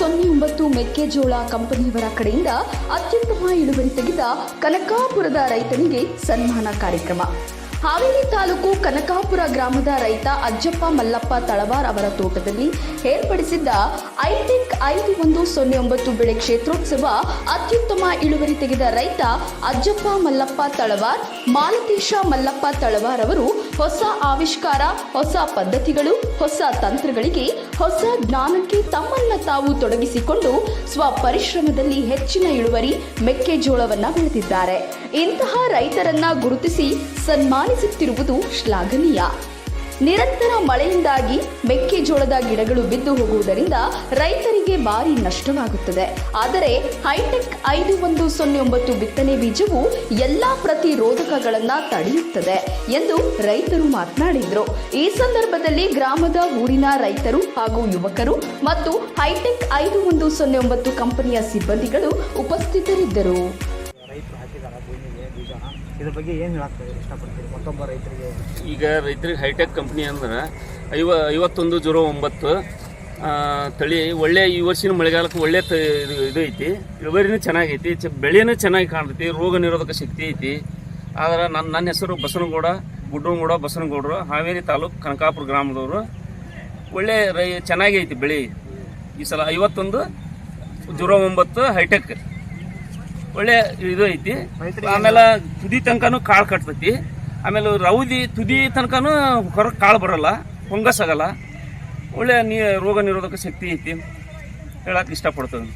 ಸೊನ್ನೆ ಒಂಬತ್ತು ಮೆಕ್ಕೆಜೋಳ ಕಂಪನಿಯವರ ಕಡೆಯಿಂದ ಅತ್ಯುತ್ತಮ ಇಳುವರಿ ತೆಗೆದ ಕನಕಾಪುರದ ರೈತನಿಗೆ ಸನ್ಮಾನ ಕಾರ್ಯಕ್ರಮ. ಹಾವೇರಿ ತಾಲೂಕು ಕನಕಾಪುರ ಗ್ರಾಮದ ರೈತ ಅಜ್ಜಪ್ಪ ಮಲ್ಲಪ್ಪ ತಳವಾರ್ ಅವರ ತೋಟದಲ್ಲಿ ಏರ್ಪಡಿಸಿದ್ದ ಐಟೆಕ್ ಐದು ಒಂದು ಸೊನ್ನೆ ಒಂಬತ್ತು ಬೆಳೆ ಕ್ಷೇತ್ರೋತ್ಸವ ಅತ್ಯುತ್ತಮ ಇಳುವರಿ ತೆಗೆದ ರೈತ ಅಜ್ಜಪ್ಪ ಮಲ್ಲಪ್ಪ ತಳವಾರ್, ಮಾಲತೇಶ ಮಲ್ಲಪ್ಪ ತಳವಾರ್ ಅವರು ಹೊಸ ಆವಿಷ್ಕಾರ, ಹೊಸ ಪದ್ಧತಿಗಳು, ಹೊಸ ತಂತ್ರಗಳಿಗೆ, ಹೊಸ ಜ್ಞಾನಕ್ಕೆ ತಮ್ಮನ್ನ ತಾವು ತೊಡಗಿಸಿಕೊಂಡು ಸ್ವಪರಿಶ್ರಮದಲ್ಲಿ ಹೆಚ್ಚಿನ ಇಳುವರಿ, ಮೆಕ್ಕೆಜೋಳವನ್ನ ಬೆಳೆದಿದ್ದಾರೆ. ಇಂತಹ ರೈತರನ್ನ ಗುರುತಿಸಿ ಸನ್ಮಾನಿಸುತ್ತಿರುವುದು ಶ್ಲಾಘನೀಯ. ನಿರಂತರ ಮಳೆಯಿಂದಾಗಿ ಮೆಕ್ಕೆಜೋಳದ ಗಿಡಗಳು ಬಿದ್ದು ಹೋಗುವುದರಿಂದ ರೈತರಿಗೆ ಭಾರಿ ನಷ್ಟವಾಗುತ್ತದೆ. ಆದರೆ ಹೈಟೆಕ್ ಐದು ಒಂದು ಸೊನ್ನೆ ಒಂಬತ್ತು ಬಿತ್ತನೆ ಬೀಜವು ಎಲ್ಲಾ ಪ್ರತಿರೋಧಕಗಳನ್ನು ತಡೆಯುತ್ತದೆ ಎಂದು ರೈತರು ಮಾತನಾಡಿದರು. ಈ ಸಂದರ್ಭದಲ್ಲಿ ಗ್ರಾಮದ ಊರಿನ ರೈತರು ಹಾಗೂ ಯುವಕರು ಮತ್ತು ಹೈಟೆಕ್ ಐದು ಒಂದು ಸೊನ್ನೆ ಒಂಬತ್ತು ಕಂಪನಿಯ ಸಿಬ್ಬಂದಿಗಳು ಉಪಸ್ಥಿತರಿದ್ದರು. ರೈತರು ಭೂಮಿಗೆ ಇದ್ರ ಬಗ್ಗೆ ಏನು ಹೇಳಕ್ಕೆ ಇಷ್ಟಪಡ್ತೀರಿ? ಮತ್ತೊಬ್ಬ ರೈತರಿಗೆ. ಈಗ ರೈತರಿಗೆ ಹೈಟೆಕ್ ಕಂಪ್ನಿ ಅಂದ್ರೆ ಐವ, ಐವತ್ತೊಂದು ಜೀರೋ ಒಂಬತ್ತು ತಳಿ ಒಳ್ಳೆ ಈ ವರ್ಷಿನ ಮಳೆಗಾಲಕ್ಕೆ ಒಳ್ಳೆ ತ, ಇದು ಇದು ಐತಿ. ಇಳುವರಿನೂ ಚೆನ್ನಾಗೈತಿ, ಚ, ಬೆಳೆನೂ ಚೆನ್ನಾಗಿ ಕಾಣ್ತೈತಿ, ರೋಗ ನಿರೋಧಕ ಶಕ್ತಿ ಐತಿ. ಆದ್ರೆ ನನ್ನ ನನ್ನ ಹೆಸರು ಬಸನಗೌಡ, ಗುಡ್ಡನಗೌಡ ಬಸನಗೌಡರು, ಹಾವೇರಿ ತಾಲೂಕು ಕನಕಾಪುರ ಗ್ರಾಮದವರು. ಒಳ್ಳೆ ರೈ, ಚೆನ್ನಾಗೈತಿ ಬೆಳೆ. ಈ ಸಲ ಐವತ್ತೊಂದು, ಜೀರೋ ಒಂಬತ್ತು ಹೈಟೆಕ್ ಒಳ್ಳೆ ಇದು ಐತಿ. ಆಮೇಲೆ ತುದಿ ತನಕನೂ ಕಾಳು ಕಟ್ತೈತಿ. ಆಮೇಲೆ ರೌದಿ ತುದಿ ತನಕನೂ ಹೊರಗೆ ಕಾಳು ಬರಲ್ಲ ಫಂಗಸ್ ಆಗಲ್ಲ. ಒಳ್ಳೆ ನೀ ರೋಗ ನಿರೋಧಕ ಶಕ್ತಿ ಐತಿ ಹೇಳಕ್ಕೆ ಇಷ್ಟಪಡ್ತದೆ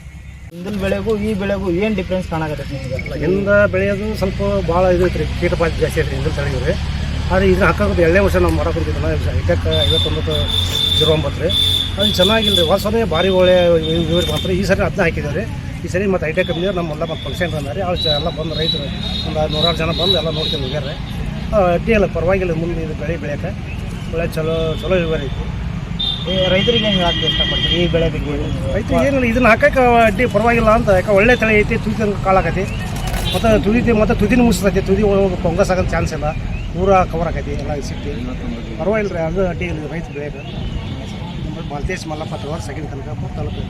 ಹಿಂದಿನ ಬೆಳೆಗೂ ಈ ಬೆಳೆಗೂ ಏನು ಡಿಫ್ರೆನ್ಸ್ ಕಾಣಾಕತ್ತೈತಿ ನಿಮಗೆ? ಹಿಂದ ಬೆಳೆಯೋದು ಸ್ವಲ್ಪ ಭಾಳ ಇದು ಐತ್ರಿ ಕೀಟಪಾತಿ ಜಾಸ್ತಿ ಐತ್ರಿ ಹಿಂದಿನ ತಳಿಗ್ರಿ ಆದರೆ ಇದನ್ನ ಹಾಕೋದು ಎಳ್ಳೆ ವರ್ಷ ನಾವು ಮಾಡಕ್ಕೆ ಇದಕ್ಕೆ ಐವತ್ತೊಂಬತ್ತು ಜೀರೋ ಒಂಬತ್ತು ರೀ ಅದು ಚೆನ್ನಾಗಿಲ್ಲ ರೀ ಹೊಸದೇ ಭಾರಿ ಒಳ್ಳೆ ಇಳುವರಿ ಮಾತ್ರ ಈ ಸರಿ ಅದನ್ನ ಹಾಕಿದ್ದಾರೆ. ರೀ ಈ ಸರಿ ಮತ್ತು ಐಟೆಕ್ ನಮ್ಮ ಎಲ್ಲ ಮತ್ತು ಫಂಕ್ಷನ್ ಬಂದಾರೆ ಅವ್ರು ಎಲ್ಲ ಬಂದು ರೈತರು ಒಂದು ನೂರಾರು ಜನ ಬಂದು ಎಲ್ಲ ನೋಡ್ಕೊಂಡು ಹೋಗ್ಯಾರ ಅಡ್ಡಿ ಅಲ್ಲ ಪರವಾಗಿಲ್ಲ ಮುಂದೆ ಇದು ಬೆಳೆ ಬೆಳೆಯಕ್ಕೆ. ಒಳ್ಳೆ ಚಲೋ ಚಲೋ ಇಳುವರಿ ಐತಿ. ರೈತರಿಗೆ ಏನು ಹೇಳಕ್ಕೆ ಇಷ್ಟಪಡ್ತೀರಿ ಈ ಬೆಳೆ ಬಗ್ಗೆ ರೈತರಿಗೆ ಏನಿಲ್ಲ ಇದನ್ನ ಹಾಕಕ್ಕೆ ಅಡ್ಡಿ ಪರವಾಗಿಲ್ಲ ಅಂತ ಯಾಕೆ ಒಳ್ಳೆ ತಳಿ ಐತಿ ತುದಿ ಕಾಲಾಕತಿ ಮತ್ತು ತುದಿ ಮತ್ತು ತುದಿನ ಮುಗಿಸ್ತೈತಿ ತುದಿ ಪೊಂಗಸ್ ಆಗೋ ಚಾನ್ಸ್ ಇಲ್ಲ. ಪೂರ ಕವರ್ ಆಗೈತಿ ಎಲ್ಲ ಸಿಕ್ಕಿ ಪರವಾಗಿಲ್ಲ ರೀ ಅದು ಅಡ್ಡಿ ಇಲ್ಲ ರೈತ ಬೆಳೆಯೋಕೆ ಮಾಲ್ತೇಶ್ ಮಲ್ಲಪ್ಪ ತಗೋರ್ ಸೆಕೆಂಡ್ ಕನಕ ತಾಲೂಕು.